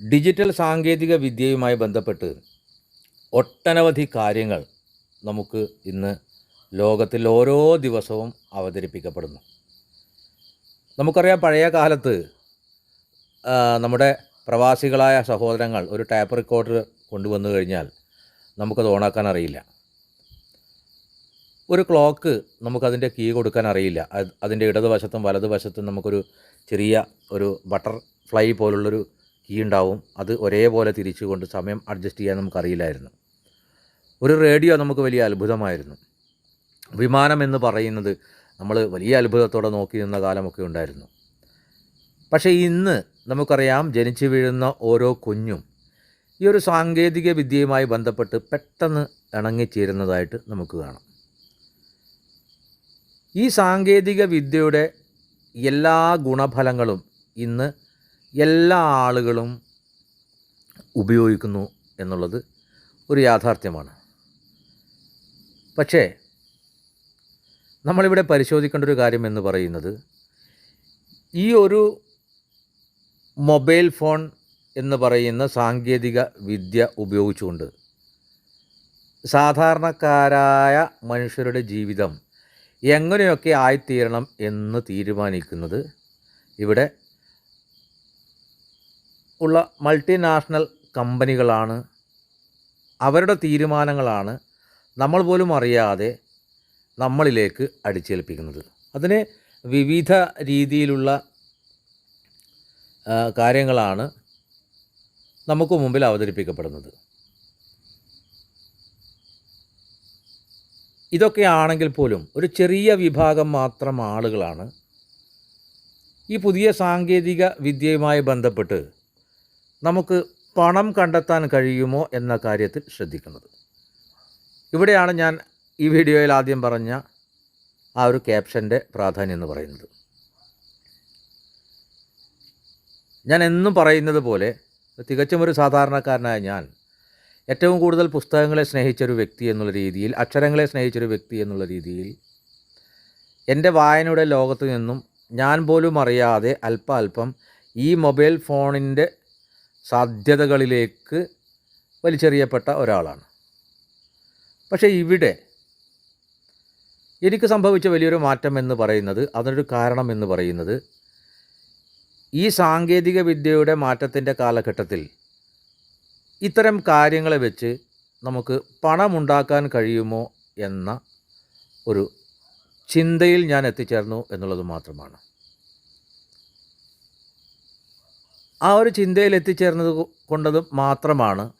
Digital സാങ്കേതിക വിദ്യയുമായി ബന്ധപ്പെട്ട് ഒട്ടനവധി കാര്യങ്ങൾ നമുക്ക് ഇന്ന് ലോകത്തിൽ ഓരോ ദിവസവും അവതരിപ്പിക്കപ്പെടുന്നു. നമുക്കറിയാം പഴയ കാലത്ത് നമ്മുടെ പ്രവാസികളായ സഹോദരങ്ങൾ ഒരു ടാപ്പ് റെക്കോർഡർ കൊണ്ടുവന്നു കഴിഞ്ഞാൽ നമുക്കത് ഓണാക്കാൻ അറിയില്ല. ഒരു ക്ലോക്ക് നമുക്കതിന്റെ കീ കൊടുക്കാൻ അറിയില്ല. അത് അതിന്റെ ഇടതുവശത്തും വലതുവശത്തും നമുക്കൊരു ചെറിയ ഒരു ബട്ടർഫ്ലൈ പോലുള്ളൊരു കീ ഉണ്ടാവും അത് ഒരേപോലെ തിരിച്ചുകൊണ്ട് സമയം അഡ്ജസ്റ്റ് ചെയ്യാൻ നമുക്കറിയില്ലായിരുന്നു. ഒരു റേഡിയോ നമുക്ക് വലിയ അത്ഭുതമായിരുന്നു. വിമാനം എന്ന് പറയുന്നത് നമ്മൾ വലിയ അത്ഭുതത്തോടെ നോക്കി നിന്ന കാലമൊക്കെ ഉണ്ടായിരുന്നു. പക്ഷേ ഇന്ന് നമുക്കറിയാം ജനിച്ചു വീഴുന്ന ഓരോ കുഞ്ഞും ഈ ഒരു സാങ്കേതിക വിദ്യയുമായി ബന്ധപ്പെട്ട് പെട്ടെന്ന് ഇണങ്ങിച്ചേരുന്നതായിട്ട് നമുക്ക് കാണാം. ഈ സാങ്കേതിക വിദ്യയുടെ എല്ലാ ഗുണഫലങ്ങളും ഇന്ന് എല്ലാ ആളുകളും ഉപയോഗിക്കുന്നു എന്നുള്ളത് ഒരു യാഥാർത്ഥ്യമാണ്. പക്ഷേ നമ്മളിവിടെ പരിശോധിക്കേണ്ട ഒരു കാര്യം എന്ന് പറയുന്നത് ഈ ഒരു മൊബൈൽ ഫോൺ എന്ന് പറയുന്ന സാങ്കേതിക വിദ്യ ഉപയോഗിച്ചുകൊണ്ട് സാധാരണക്കാരായ മനുഷ്യരുടെ ജീവിതം എങ്ങനെയൊക്കെ ആയിത്തീരണം എന്ന് തീരുമാനിക്കുന്നത് ഇവിടെ ഉള്ള മൾട്ടിനാഷണൽ കമ്പനികളാണ്. അവരുടെ തീരുമാനങ്ങളാണ് നമ്മൾ പോലും അറിയാതെ നമ്മളിലേക്ക് അടിച്ചേൽപ്പിക്കുന്നത്. അതിന് വിവിധ രീതിയിലുള്ള കാര്യങ്ങളാണ് നമുക്ക് മുമ്പിൽ അവതരിപ്പിക്കപ്പെടുന്നത്. ഇതൊക്കെ ആണെങ്കിൽ പോലും ഒരു ചെറിയ വിഭാഗം മാത്രം ആളുകളാണ് ഈ പുതിയ സാങ്കേതിക വിദ്യയുമായി ബന്ധപ്പെട്ട് നമുക്ക് പണം കണ്ടെത്താൻ കഴിയുമോ എന്ന കാര്യത്തിൽ ശ്രദ്ധിക്കുന്നത്. ഇവിടെയാണ് ഞാൻ ഈ വീഡിയോയിൽ ആദ്യം പറഞ്ഞ ആ ഒരു ക്യാപ്ഷന്റെ പ്രാധാന്യം എന്ന് പറയുന്നത്. ഞാൻ എന്നും പറയുന്നത് പോലെ തികച്ചും ഒരു സാധാരണക്കാരനായ ഞാൻ ഏറ്റവും കൂടുതൽ പുസ്തകങ്ങളെ സ്നേഹിച്ചൊരു വ്യക്തി എന്നുള്ള രീതിയിൽ അക്ഷരങ്ങളെ സ്നേഹിച്ചൊരു വ്യക്തി എന്നുള്ള രീതിയിൽ എന്റെ വായനയുടെ ലോകത്ത് നിന്നും ഞാൻ പോലും അറിയാതെ അല്പ അല്പം ഈ മൊബൈൽ ഫോണിന്റെ സാധ്യതകളിലേക്ക് വലിച്ചെറിയപ്പെട്ട ഒരാളാണ്. പക്ഷേ ഇവിടെ എനിക്ക് സംഭവിച്ച വലിയൊരു മാറ്റം എന്ന് പറയുന്നത് അതിനൊരു കാരണം എന്ന് പറയുന്നത് ഈ സാങ്കേതിക വിദ്യയുടെ മാറ്റത്തിന്റെ കാലഘട്ടത്തിൽ ഇത്തരം കാര്യങ്ങളെ വെച്ച് നമുക്ക് പണമുണ്ടാക്കാൻ കഴിയുമോ എന്ന ഒരു ചിന്തയിൽ ഞാൻ എത്തിച്ചേർന്നു എന്നുള്ളത് മാത്രമാണ്. ആ ഒരു ചിന്തയിൽ എത്തിച്ചേർന്നത് കൊണ്ടത് മാത്രമാണ്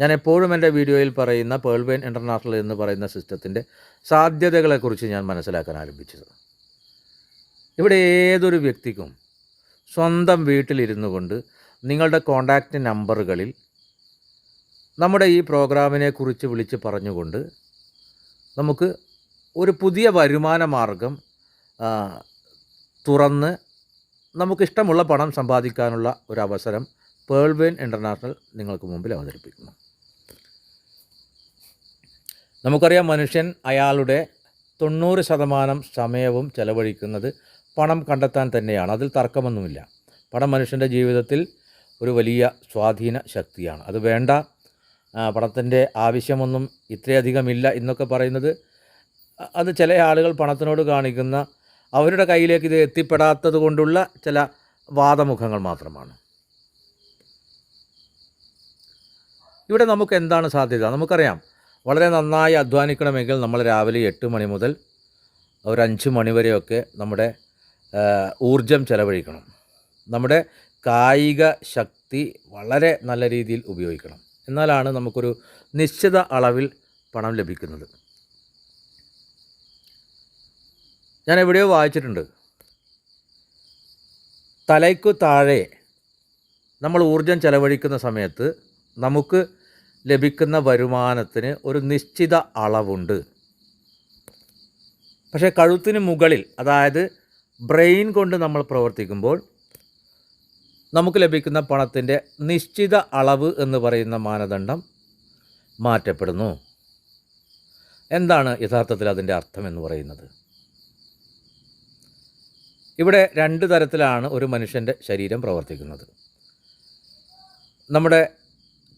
ഞാൻ എപ്പോഴും എന്റെ വീഡിയോയിൽ പറയുന്ന പേൾവെയിൻ ഇന്റർനാഷണൽ എന്ന് പറയുന്ന സിസ്റ്റത്തിന്റെ സാധ്യതകളെക്കുറിച്ച് ഞാൻ മനസ്സിലാക്കാൻ ആരംഭിച്ചത്. ഇവിടെ ഏതൊരു വ്യക്തിക്കും സ്വന്തം വീട്ടിലിരുന്നു കൊണ്ട് നിങ്ങളുടെ കോണ്ടാക്റ്റ് നമ്പറുകളിൽ നമ്മുടെ ഈ പ്രോഗ്രാമിനെ കുറിച്ച് വിളിച്ച് പറഞ്ഞുകൊണ്ട് നമുക്ക് ഒരു പുതിയ വരുമാന മാർഗം തുറന്ന് നമുക്കിഷ്ടമുള്ള പണം സമ്പാദിക്കാനുള്ള ഒരു അവസരം പേൾവെയിൻ ഇന്റർനാഷണൽ നിങ്ങൾക്ക് മുമ്പിൽ അവതരിപ്പിക്കുന്നു. നമുക്കറിയാം മനുഷ്യൻ അയാളുടെ തൊണ്ണൂറ് ശതമാനം സമയവും ചെലവഴിക്കുന്നത് പണം കണ്ടെത്താൻ തന്നെയാണ്. അതിൽ തർക്കമൊന്നുമില്ല. പണം മനുഷ്യന്റെ ജീവിതത്തിൽ ഒരു വലിയ സ്വാധീന ശക്തിയാണ്. അത് വേണ്ട. പണത്തിന്റെ ആവശ്യമൊന്നും ഇത്രയധികമില്ല എന്നൊക്കെ പറയുന്നത് അത് ചില ആളുകൾ പണത്തിനോട് കാണിക്കുന്ന അവരുടെ കയ്യിലേക്ക് ഇത് എത്തിപ്പെടാത്തത് കൊണ്ടുള്ള ചില വാദമുഖങ്ങൾ മാത്രമാണ്. ഇവിടെ നമുക്ക് എന്താണ് സാധ്യത? നമുക്കറിയാം. വളരെ നന്നായി അധ്വാനിക്കണമെങ്കിൽ നമ്മൾ രാവിലെ എട്ട് മണി മുതൽ ഒരു അഞ്ച് മണി വരെയൊക്കെ നമ്മുടെ ഊർജം ചെലവഴിക്കണം. നമ്മുടെ കായിക ശക്തി വളരെ നല്ല രീതിയിൽ ഉപയോഗിക്കണം. എന്നാലാണ് നമുക്കൊരു നിശ്ചിത അളവിൽ പണം ലഭിക്കുന്നത്. ഞാൻ എവിടെയോ വായിച്ചിട്ടുണ്ട്. തലയ്ക്കു താഴെ നമ്മൾ ഊർജം ചെലവഴിക്കുന്ന സമയത്ത് നമുക്ക് ലഭിക്കുന്ന വരുമാനത്തിന് ഒരു നിശ്ചിത അളവുണ്ട്. പക്ഷേ കഴുത്തിന് മുകളിൽ അതായത് ബ്രെയിൻ കൊണ്ട് നമ്മൾ പ്രവർത്തിക്കുമ്പോൾ നമുക്ക് ലഭിക്കുന്ന പണത്തിന്റെ നിശ്ചിത അളവ് എന്ന് പറയുന്ന മാനദണ്ഡം മാറ്റപ്പെടുന്നു. എന്താണ് യഥാർത്ഥത്തിൽ അതിന്റെ അർത്ഥം എന്ന് പറയുന്നത്? ഇവിടെ രണ്ട് തരത്തിലാണ് ഒരു മനുഷ്യന്റെ ശരീരം പ്രവർത്തിക്കുന്നത്. നമ്മുടെ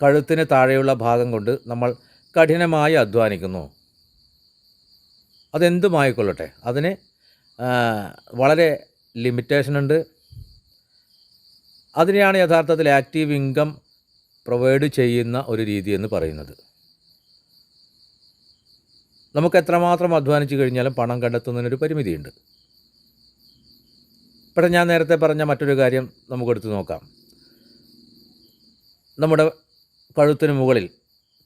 കഴുത്തിന് താഴെയുള്ള ഭാഗം കൊണ്ട് നമ്മൾ കഠിനമായി അധ്വാനിക്കുന്നു. അതെന്തുമായിക്കൊള്ളട്ടെ? അതിന് വളരെ ലിമിറ്റേഷൻ ഉണ്ട്. അതിനെയാണ് യഥാർത്ഥത്തിൽ ആക്റ്റീവ് ഇൻകം പ്രൊവൈഡ് ചെയ്യുന്ന ഒരു രീതി എന്ന് പറയുന്നത്. നമുക്ക് എത്രമാത്രം അധ്വാനിച്ചു കഴിഞ്ഞാലും പണം കണ്ടെത്തുന്നതിനൊരു പരിമിതിയുണ്ട്. ഇവിടെ ഞാൻ നേരത്തെ പറഞ്ഞ മറ്റൊരു കാര്യം നമുക്കെടുത്ത് നോക്കാം. നമ്മുടെ കഴുത്തിന് മുകളിൽ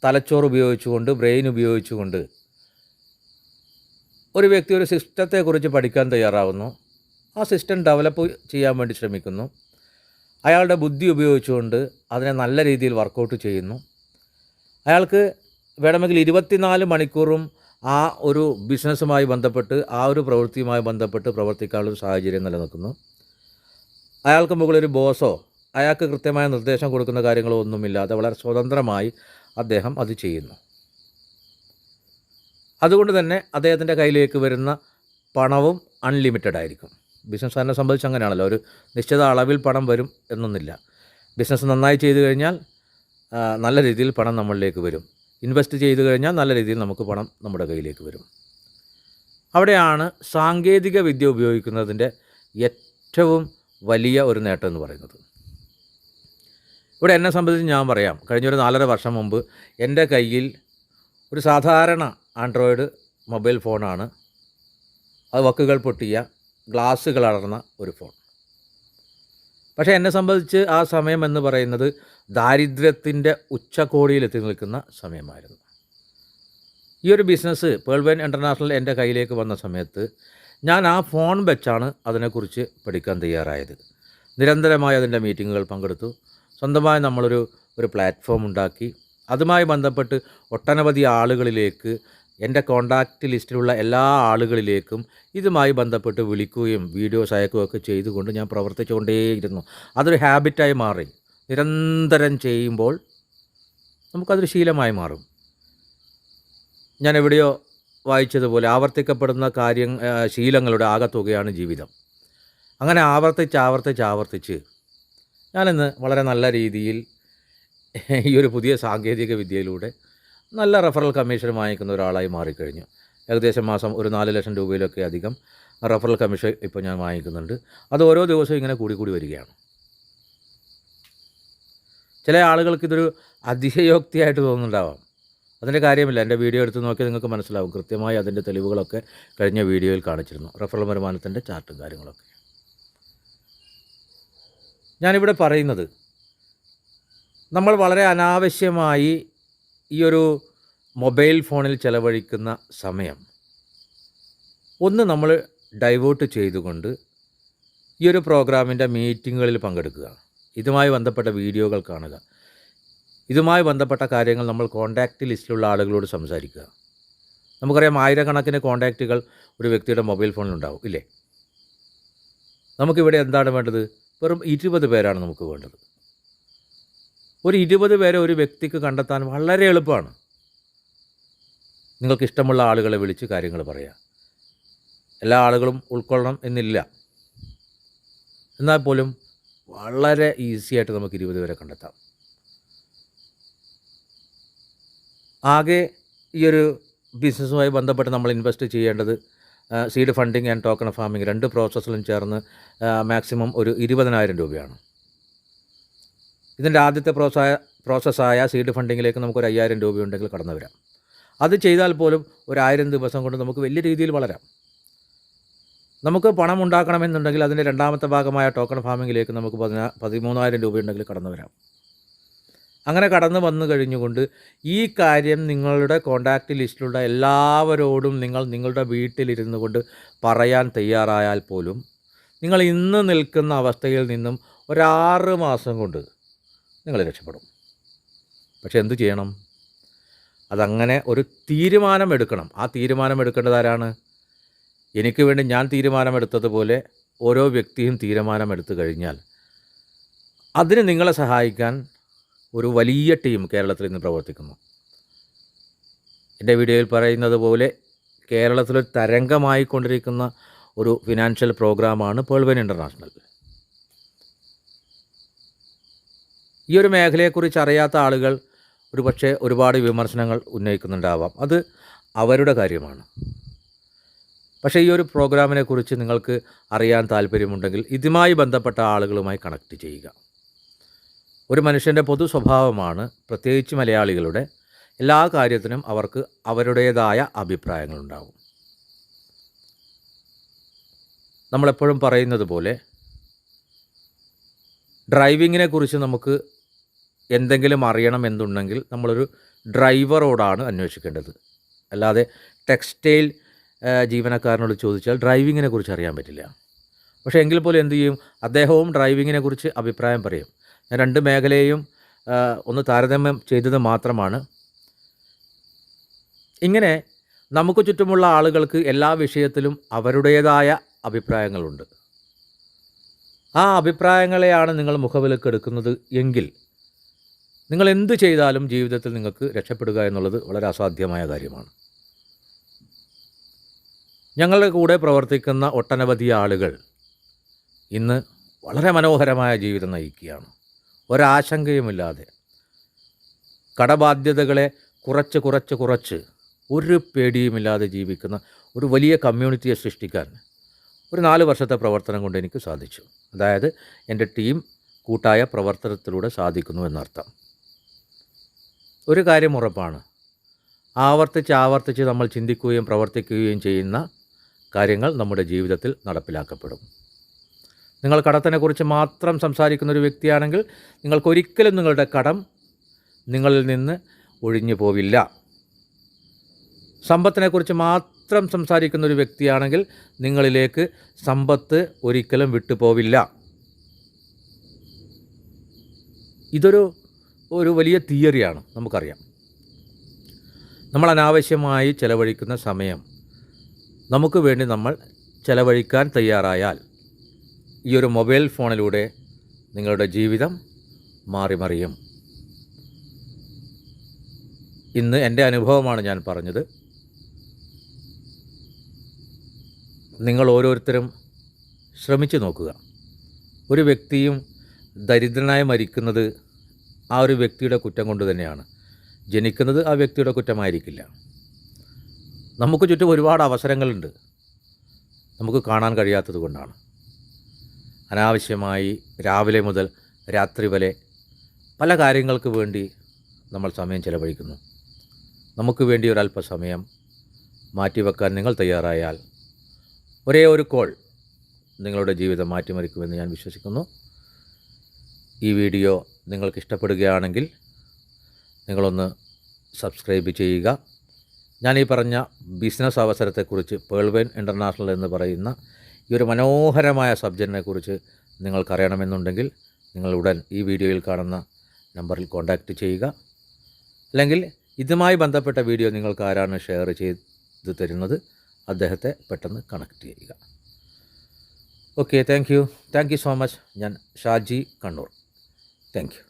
തലച്ചോറ് ഉപയോഗിച്ചുകൊണ്ട് ബ്രെയിൻ ഉപയോഗിച്ചുകൊണ്ട് ഒരു വ്യക്തി ഒരു സിസ്റ്റത്തെക്കുറിച്ച് പഠിക്കാൻ തയ്യാറാവുന്നു. ആ സിസ്റ്റം ഡെവലപ്പ് ചെയ്യാൻ വേണ്ടി ശ്രമിക്കുന്നു. അയാളുടെ ബുദ്ധി ഉപയോഗിച്ചുകൊണ്ട് അതിനെ നല്ല രീതിയിൽ വർക്കൗട്ട് ചെയ്യുന്നു. അയാൾക്ക് വേണമെങ്കിൽ ഇരുപത്തിനാല് മണിക്കൂറും ആ ഒരു ബിസിനസ്സുമായി ബന്ധപ്പെട്ട് ആ ഒരു പ്രവൃത്തിയുമായി ബന്ധപ്പെട്ട് പ്രവർത്തിക്കാനുള്ളൊരു സാഹചര്യം നിലനിൽക്കുന്നു. അയാൾക്ക് മുകളിലൊരു ബോസോ അയാൾക്ക് കൃത്യമായ നിർദ്ദേശം കൊടുക്കുന്ന കാര്യങ്ങളോ ഒന്നുമില്ലാതെ വളരെ സ്വതന്ത്രമായി അദ്ദേഹം അത് ചെയ്യുന്നു. അതുകൊണ്ട് തന്നെ അദ്ദേഹത്തിന്റെ കയ്യിലേക്ക് വരുന്ന പണവും അൺലിമിറ്റഡ് ആയിരിക്കും. ബിസിനസ്സുകാരനെ സംബന്ധിച്ച് അങ്ങനെയാണല്ലോ. ഒരു നിശ്ചിത അളവിൽ പണം വരും എന്നൊന്നില്ല ബിസിനസ് നന്നായി ചെയ്തു കഴിഞ്ഞാൽ നല്ല രീതിയിൽ പണം നമ്മളിലേക്ക് വരും. ഇൻവെസ്റ്റ് ചെയ്തു കഴിഞ്ഞാൽ നല്ല രീതിയിൽ നമുക്ക് പണം നമ്മുടെ കയ്യിലേക്ക് വരും. അവിടെയാണ് സാങ്കേതിക വിദ്യ ഉപയോഗിക്കുന്നതിന്റെ ഏറ്റവും വലിയ ഒരു നേട്ടം എന്ന് പറയുന്നത്. ഇവിടെ എന്നെ സംബന്ധിച്ച് ഞാൻ പറയാം. കഴിഞ്ഞൊരു നാലര വർഷം മുമ്പ് എന്റെ കയ്യിൽ ഒരു സാധാരണ ആൻഡ്രോയിഡ് മൊബൈൽ ഫോണാണ്. അത് വക്കുകൾ പൊട്ടിയ ഗ്ലാസ്സുകൾ അടർന്ന ഒരു ഫോൺ. പക്ഷേ എന്നെ സംബന്ധിച്ച് ആ സമയം എന്ന് പറയുന്നത് ദാരിദ്ര്യത്തിന്റെ ഉച്ചകോടിയിലെത്തി നിൽക്കുന്ന സമയമായിരുന്നു. ഈ ഒരു ബിസിനസ് പേൾവൈൻ ഇന്റർനാഷണൽ എന്റെ കയ്യിലേക്ക് വന്ന സമയത്ത് ഞാൻ ആ ഫോൺ വെച്ചാണ് അതിനെക്കുറിച്ച് പഠിക്കാൻ തയ്യാറായത്. നിരന്തരമായി അതിന്റെ മീറ്റിങ്ങുകൾ പങ്കെടുത്തു. സ്വന്തമായി നമ്മളൊരു ഒരു പ്ലാറ്റ്ഫോം ഉണ്ടാക്കി. അതുമായി ബന്ധപ്പെട്ട് ഒട്ടനവധി ആളുകളിലേക്ക് എന്റെ കോണ്ടാക്റ്റ് ലിസ്റ്റിലുള്ള എല്ലാ ആളുകളിലേക്കും ഇതുമായി ബന്ധപ്പെട്ട് വിളിക്കുകയും വീഡിയോസ് അയക്കുകയൊക്കെ ചെയ്തുകൊണ്ട് ഞാൻ പ്രവർത്തിച്ചുകൊണ്ടേയിരുന്നു. അതൊരു ഹാബിറ്റായി മാറി. നിരന്തരം ചെയ്യുമ്പോൾ നമുക്കതൊരു ശീലമായി മാറും. ഞാൻ എവിടെയോ വായിച്ചതുപോലെ ആവർത്തിക്കപ്പെടുന്ന കാര്യം ശീലങ്ങളുടെ ആകത്തുകയാണ് ജീവിതം. അങ്ങനെ ആവർത്തിച്ച് ആവർത്തിച്ച് ആവർത്തിച്ച് ഞാനിന്ന് വളരെ നല്ല രീതിയിൽ ഈ ഒരു പുതിയ സാങ്കേതിക വിദ്യയിലൂടെ നല്ല റഫറൽ കമ്മീഷൻ വാങ്ങിക്കുന്ന ഒരാളായി മാറിക്കഴിഞ്ഞു. ഏകദേശം മാസം ഒരു നാല് ലക്ഷം രൂപയിലൊക്കെ അധികം റഫറൽ കമ്മീഷൻ ഇപ്പോൾ ഞാൻ വാങ്ങിക്കുന്നുണ്ട്. അത് ഓരോ ദിവസവും ഇങ്ങനെ കൂടി കൂടി വരികയാണ്. ചില ആളുകൾക്ക് ഇതൊരു അതിശയോക്തിയായിട്ട് തോന്നുന്നുണ്ടാവാം. അതിന്റെ കാര്യമില്ല. എന്റെ വീഡിയോ എടുത്ത് നോക്കിയാൽ നിങ്ങൾക്ക് മനസ്സിലാവും. കൃത്യമായി അതിന്റെ തെളിവുകളൊക്കെ കഴിഞ്ഞ വീഡിയോയിൽ കാണിച്ചിരുന്നു. റഫറൽ വരുമാനത്തിന്റെ ചാർട്ടും കാര്യങ്ങളൊക്കെ. ഞാനിവിടെ പറയുന്നത് നമ്മൾ വളരെ അനാവശ്യമായി ഈ ഒരു മൊബൈൽ ഫോണിൽ ചെലവഴിക്കുന്ന സമയം ഒന്ന് നമ്മൾ ഡൈവേർട്ട് ചെയ്തുകൊണ്ട് ഈ ഒരു പ്രോഗ്രാമിന്റെ മീറ്റിങ്ങുകളിൽ പങ്കെടുക്കുക. ഇതുമായി ബന്ധപ്പെട്ട വീഡിയോകൾ കാണുക. ഇതുമായി ബന്ധപ്പെട്ട കാര്യങ്ങൾ നമ്മൾ കോൺടാക്റ്റ് ലിസ്റ്റിലുള്ള ആളുകളോട് സംസാരിക്കുക. നമുക്കറിയാം ആയിരക്കണക്കിന് കോൺടാക്റ്റുകൾ ഒരു വ്യക്തിയുടെ മൊബൈൽ ഫോണിലുണ്ടാവും ഇല്ലേ? നമുക്കിവിടെ എന്താണ് വേണ്ടത്? വെറും ഇരുപത് പേരാണ് നമുക്ക് വേണ്ടത്. ഒരു ഇരുപത് പേരെ ഒരു വ്യക്തിക്ക് കണ്ടെത്താൻ വളരെ എളുപ്പമാണ്. നിങ്ങൾക്ക് ഇഷ്ടമുള്ള ആളുകളെ വിളിച്ച് കാര്യങ്ങൾ പറയാം. എല്ലാ ആളുകളും ഉൾക്കൊള്ളണം എന്നില്ല. എന്നാൽ പോലും വളരെ ഈസി ആയിട്ട് നമുക്ക് ഇരുപത് വരെ കണ്ടെത്താം. ആകെ ഈ ഒരു ബിസിനസ്സുമായി ബന്ധപ്പെട്ട് നമ്മൾ ഇൻവെസ്റ്റ് ചെയ്യേണ്ടത് seed funding and token farming രണ്ട് പ്രോസസ്സിലും ചേർന്ന് മാക്സിമം ഒരു ഇരുപതിനായിരം രൂപയാണ്. ഇതിന്റെ ആദ്യത്തെ പ്രോസായ പ്രോസസ്സായ സീഡ് ഫണ്ടിങ്ങിലേക്ക് നമുക്കൊരു അയ്യായിരം രൂപയുണ്ടെങ്കിൽ കടന്നു വരാം. അത് ചെയ്താൽ പോലും ഒരായിരം ദിവസം കൊണ്ട് നമുക്ക് വലിയ രീതിയിൽ വളരാം. നമുക്ക് പണം ഉണ്ടാക്കണമെന്നുണ്ടെങ്കിൽ അതിന്റെ രണ്ടാമത്തെ ഭാഗമായ ടോക്കൺ ഫാമിങ്ങിലേക്ക് നമുക്ക് പതിനാ പതിമൂന്നായിരം രൂപയുണ്ടെങ്കിൽ കടന്നു വരാം. അങ്ങനെ കടന്നു വന്നു കഴിഞ്ഞുകൊണ്ട് ഈ കാര്യം നിങ്ങളുടെ കോണ്ടാക്റ്റ് ലിസ്റ്റിലുള്ള എല്ലാവരോടും നിങ്ങൾ നിങ്ങളുടെ വീട്ടിലിരുന്നു കൊണ്ട് പറയാൻ തയ്യാറായാൽ പോലും നിങ്ങൾ ഇന്ന് നിൽക്കുന്ന അവസ്ഥയിൽ നിന്നും ഒരാറ് മാസം കൊണ്ട് നിങ്ങൾ രക്ഷപ്പെടും. പക്ഷെ എന്തു ചെയ്യണം? അതങ്ങനെ ഒരു തീരുമാനം എടുക്കണം. ആ തീരുമാനം എടുക്കേണ്ടത് ആരാണ്? എനിക്ക് വേണ്ടി ഞാൻ തീരുമാനമെടുത്തതുപോലെ ഓരോ വ്യക്തിയും തീരുമാനമെടുത്തു കഴിഞ്ഞാൽ അതിന് നിങ്ങളെ സഹായിക്കാൻ ഒരു വലിയ ടീം കേരളത്തിൽ ഇന്ന് പ്രവർത്തിക്കുന്നു. എന്റെ വീഡിയോയിൽ പറയുന്നത് പോലെ കേരളത്തിലൊരു തരംഗമായിക്കൊണ്ടിരിക്കുന്ന ഒരു ഫിനാൻഷ്യൽ പ്രോഗ്രാമാണ് പേൾവൻ ഇന്റർനാഷണൽ. ഈ ഒരു മേഖലയെക്കുറിച്ച് അറിയാത്ത ആളുകൾ ഒരു പക്ഷേ ഒരുപാട് വിമർശനങ്ങൾ ഉന്നയിക്കുന്നുണ്ടാവാം. അത് അവരുടെ കാര്യമാണ്. പക്ഷേ ഈ ഒരു പ്രോഗ്രാമിനെ കുറിച്ച് നിങ്ങൾക്ക് അറിയാൻ താല്പര്യമുണ്ടെങ്കിൽ ഇതുമായി ബന്ധപ്പെട്ട ആളുകളുമായി കണക്ട് ചെയ്യുക. ഒരു മനുഷ്യന്റെ പൊതു സ്വഭാവമാണ് പ്രത്യേകിച്ച് മലയാളികളുടെ എല്ലാ കാര്യത്തിനും അവർക്ക് അവരുടേതായ അഭിപ്രായങ്ങളുണ്ടാവും. നമ്മളെപ്പോഴും പറയുന്നത് പോലെ ഡ്രൈവിങ്ങിനെ കുറിച്ച് നമുക്ക് എന്തെങ്കിലും അറിയണം എന്നുണ്ടെങ്കിൽ നമ്മളൊരു ഡ്രൈവറോടാണ് അന്വേഷിക്കേണ്ടത്. അല്ലാതെ ടെക്സ്റ്റൈൽ ജീവനക്കാരനോട് ചോദിച്ചാൽ ഡ്രൈവിങ്ങിനെ കുറിച്ച് അറിയാൻ പറ്റില്ല. പക്ഷേ എങ്കിൽ പോലും എന്തു ചെയ്യും? അദ്ദേഹവും ഡ്രൈവിങ്ങിനെ കുറിച്ച് അഭിപ്രായം പറയും. ഞാൻ രണ്ട് മേഖലയെയും ഒന്ന് താരതമ്യം ചെയ്തത് മാത്രമാണ്. ഇങ്ങനെ നമുക്ക് ചുറ്റുമുള്ള ആളുകൾക്ക് എല്ലാ വിഷയത്തിലും അവരുടേതായ അഭിപ്രായങ്ങളുണ്ട്. ആ അഭിപ്രായങ്ങളെയാണ് നിങ്ങൾ മുഖവിലക്കെടുക്കുന്നത് എങ്കിൽ നിങ്ങൾ എന്ത് ചെയ്താലും ജീവിതത്തിൽ നിങ്ങൾക്ക് രക്ഷപ്പെടുക എന്നുള്ളത് വളരെ അസാധ്യമായ കാര്യമാണ്. ഞങ്ങളുടെ കൂടെ പ്രവർത്തിക്കുന്ന ഒട്ടനവധി ആളുകൾ ഇന്ന് വളരെ മനോഹരമായ ജീവിതം നയിക്കുകയാണ്. ഒരാശങ്കയുമില്ലാതെ കടബാധ്യതകളെ കുറച്ച് കുറച്ച് കുറച്ച് ഒരു പേടിയുമില്ലാതെ ജീവിക്കുന്ന ഒരു വലിയ കമ്മ്യൂണിറ്റിയെ സൃഷ്ടിക്കാൻ ഒരു നാല് വർഷത്തെ പ്രവർത്തനം കൊണ്ട് എനിക്ക് സാധിച്ചു. അതായത് എന്റെ ടീം കൂട്ടായ പ്രവർത്തനത്തിലൂടെ സാധിക്കുന്നു എന്നർത്ഥം. ഒരു കാര്യം ഉറപ്പാണ്. ആവർത്തിച്ച് ആവർത്തിച്ച് നമ്മൾ ചിന്തിക്കുകയും പ്രവർത്തിക്കുകയും ചെയ്യുന്ന കാര്യങ്ങൾ നമ്മുടെ ജീവിതത്തിൽ നടപ്പിലാക്കപ്പെടും. നിങ്ങൾ കടത്തിനെക്കുറിച്ച് മാത്രം സംസാരിക്കുന്ന ഒരു വ്യക്തിയാണെങ്കിൽ നിങ്ങൾക്കൊരിക്കലും നിങ്ങളുടെ കടം നിങ്ങളിൽ നിന്ന് ഒഴിഞ്ഞു പോവില്ല. സമ്പത്തിനെക്കുറിച്ച് മാത്രം സംസാരിക്കുന്ന ഒരു വ്യക്തിയാണെങ്കിൽ നിങ്ങളിലേക്ക് സമ്പത്ത് ഒരിക്കലും വിട്ടുപോവില്ല. ഇതൊരു ഒരു വലിയ തിയറിയാണ് നമുക്കറിയാം. നമ്മൾ അനാവശ്യമായി ചെലവഴിക്കുന്ന സമയം നമുക്ക് വേണ്ടി നമ്മൾ ചെലവഴിക്കാൻ തയ്യാറായാൽ ഈ ഒരു മൊബൈൽ ഫോണിലൂടെ നിങ്ങളുടെ ജീവിതം മാറിമറിയും. ഇന്ന് എന്റെ അനുഭവമാണ് ഞാൻ പറഞ്ഞത്. നിങ്ങൾ ഓരോരുത്തരും ശ്രമിച്ചു നോക്കുക. ഒരു വ്യക്തിയും ദരിദ്രനായി മരിക്കുന്നത് ആ ഒരു വ്യക്തിയുടെ കുറ്റം കൊണ്ട് തന്നെയാണ്. ജനിക്കുന്നത് ആ വ്യക്തിയുടെ കുറ്റമായിരിക്കില്ല. നമുക്ക് ചുറ്റും ഒരുപാട് അവസരങ്ങളുണ്ട്. നമുക്ക് കാണാൻ കഴിയാത്തത് കൊണ്ടാണ്. അനാവശ്യമായി രാവിലെ മുതൽ രാത്രി വരെ പല കാര്യങ്ങൾക്ക് വേണ്ടി നമ്മൾ സമയം ചെലവഴിക്കുന്നു. നമുക്ക് വേണ്ടി ഒരല്പസമയം മാറ്റിവെക്കാൻ നിങ്ങൾ തയ്യാറായാൽ ഒരേ ഒരു കോൾ നിങ്ങളുടെ ജീവിതം മാറ്റിമറിക്കുമെന്ന് ഞാൻ വിശ്വസിക്കുന്നു. ഈ വീഡിയോ നിങ്ങൾക്ക് ഇഷ്ടപ്പെടുകയാണെങ്കിൽ നിങ്ങളൊന്ന് സബ്സ്ക്രൈബ് ചെയ്യുക. ഞാൻ ഈ പറഞ്ഞ ബിസിനസ് അവസരത്തെക്കുറിച്ച് പേൾവെൻ ഇന്റർനാഷണൽ എന്ന് പറയുന്ന ഈ ഒരു മനോഹരമായ സബ്ജക്റ്റിനെക്കുറിച്ച് നിങ്ങൾക്കറിയണമെന്നുണ്ടെങ്കിൽ നിങ്ങൾ ഉടൻ ഈ വീഡിയോയിൽ കാണുന്ന നമ്പറിൽ കോൺടാക്റ്റ് ചെയ്യുക. അല്ലെങ്കിൽ ഇതുമായി ബന്ധപ്പെട്ട വീഡിയോ നിങ്ങൾക്ക് ആരാണ് ഷെയർ ചെയ്ത് തരുന്നത് അദ്ദേഹത്തെ പെട്ടെന്ന് കണക്ട് ചെയ്യുക. Okay thank you. Thank you so much. ഞാൻ ഷാജി കണ്ണൂർ. Thank you.